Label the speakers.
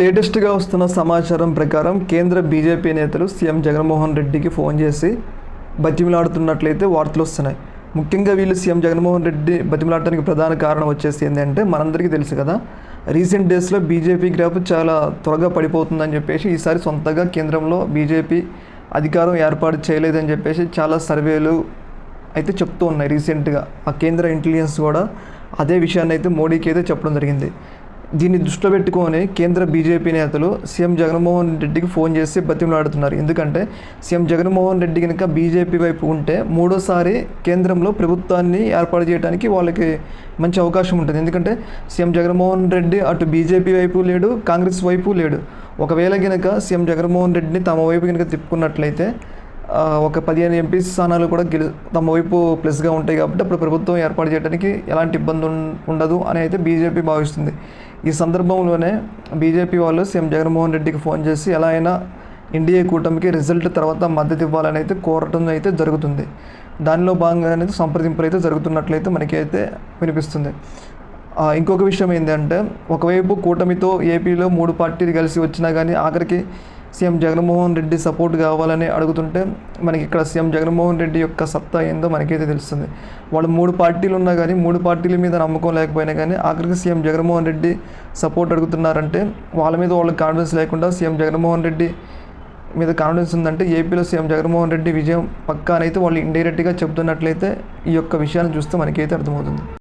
Speaker 1: లేటెస్ట్గా వస్తున్న సమాచారం ప్రకారం కేంద్ర బీజేపీ నేతలు సీఎం జగన్మోహన్ రెడ్డికి ఫోన్ చేసి బతిమిలాడుతున్నట్లయితే వార్తలు వస్తున్నాయి. ముఖ్యంగా వీళ్ళు సీఎం జగన్మోహన్ రెడ్డి బతిమిలాడటానికి ప్రధాన కారణం వచ్చేసి ఏంటంటే మనందరికీ తెలుసు కదా రీసెంట్ డేస్లో బీజేపీ గ్రాఫ్ చాలా త్వరగా పడిపోతుందని చెప్పేసి ఈసారి సొంతగా కేంద్రంలో బీజేపీ అధికారం ఏర్పాటు చేయలేదని చెప్పేసి చాలా సర్వేలు అయితే చెప్తూ ఉన్నాయి రీసెంట్గా. ఆ కేంద్ర ఇంటెలిజెన్స్ కూడా అదే విషయాన్ని అయితే మోడీకి అయితే చెప్పడం జరిగింది. దీన్ని దృష్టిలో పెట్టుకొని కేంద్ర బీజేపీ నేతలు సీఎం జగన్మోహన్ రెడ్డికి ఫోన్ చేసి బతిమలాడుతున్నారు. ఎందుకంటే సీఎం జగన్మోహన్ రెడ్డి కనుక బీజేపీ వైపు ఉంటే మూడోసారి కేంద్రంలో ప్రభుత్వాన్ని ఏర్పాటు చేయడానికి వాళ్ళకి మంచి అవకాశం ఉంటుంది. ఎందుకంటే సీఎం జగన్మోహన్ రెడ్డి అటు బీజేపీ వైపు లేడు కాంగ్రెస్ వైపు లేడు. ఒకవేళ కనుక సీఎం జగన్మోహన్ రెడ్డిని తమ వైపు కనుక తిప్పుకున్నట్లయితే ఒక పదిహేను ఎంపీ స్థానాలు కూడా గెలు తమ వైపు ప్లస్గా ఉంటాయి కాబట్టి అప్పుడు ప్రభుత్వం ఏర్పాటు చేయడానికి ఎలాంటి ఇబ్బంది ఉండదు అని అయితే బీజేపీ భావిస్తుంది. ఈ సందర్భంలోనే బీజేపీ వాళ్ళు సీఎం జగన్మోహన్ రెడ్డికి ఫోన్ చేసి ఎలా అయినా ఎన్డీఏ కూటమికి రిజల్ట్ తర్వాత మద్దతు ఇవ్వాలని అయితే కోరటం అయితే జరుగుతుంది. దానిలో భాగంగా అనేది సంప్రదింపులు అయితే జరుగుతున్నట్లయితే మనకైతే వినిపిస్తుంది. ఇంకొక విషయం ఏంటంటే ఒకవైపు కూటమితో ఏపీలో మూడు పార్టీలు కలిసి వచ్చినా కానీ ఆఖరికి సీఎం జగన్మోహన్ రెడ్డి సపోర్ట్ కావాలని అడుగుతుంటే మనకి ఇక్కడ సీఎం జగన్మోహన్ రెడ్డి యొక్క సత్తా ఏందో మనకైతే తెలుస్తుంది. వాళ్ళు మూడు పార్టీలు ఉన్నా కానీ మూడు పార్టీల మీద నమ్మకం లేకపోయినా కానీ ఆఖరికి సీఎం జగన్మోహన్ రెడ్డి సపోర్ట్ అడుగుతున్నారంటే వాళ్ళ మీద వాళ్ళకి కాన్ఫిడెన్స్ లేకుండా సీఎం జగన్మోహన్ రెడ్డి మీద కాన్ఫిడెన్స్ ఉందంటే ఏపీలో సీఎం జగన్మోహన్ రెడ్డి విజయం పక్కా అనైతే వాళ్ళు ఇండైరెక్ట్గా చెప్తున్నట్లయితే ఈ యొక్క విషయాన్ని చూస్తే మనకైతే అర్థమవుతుంది.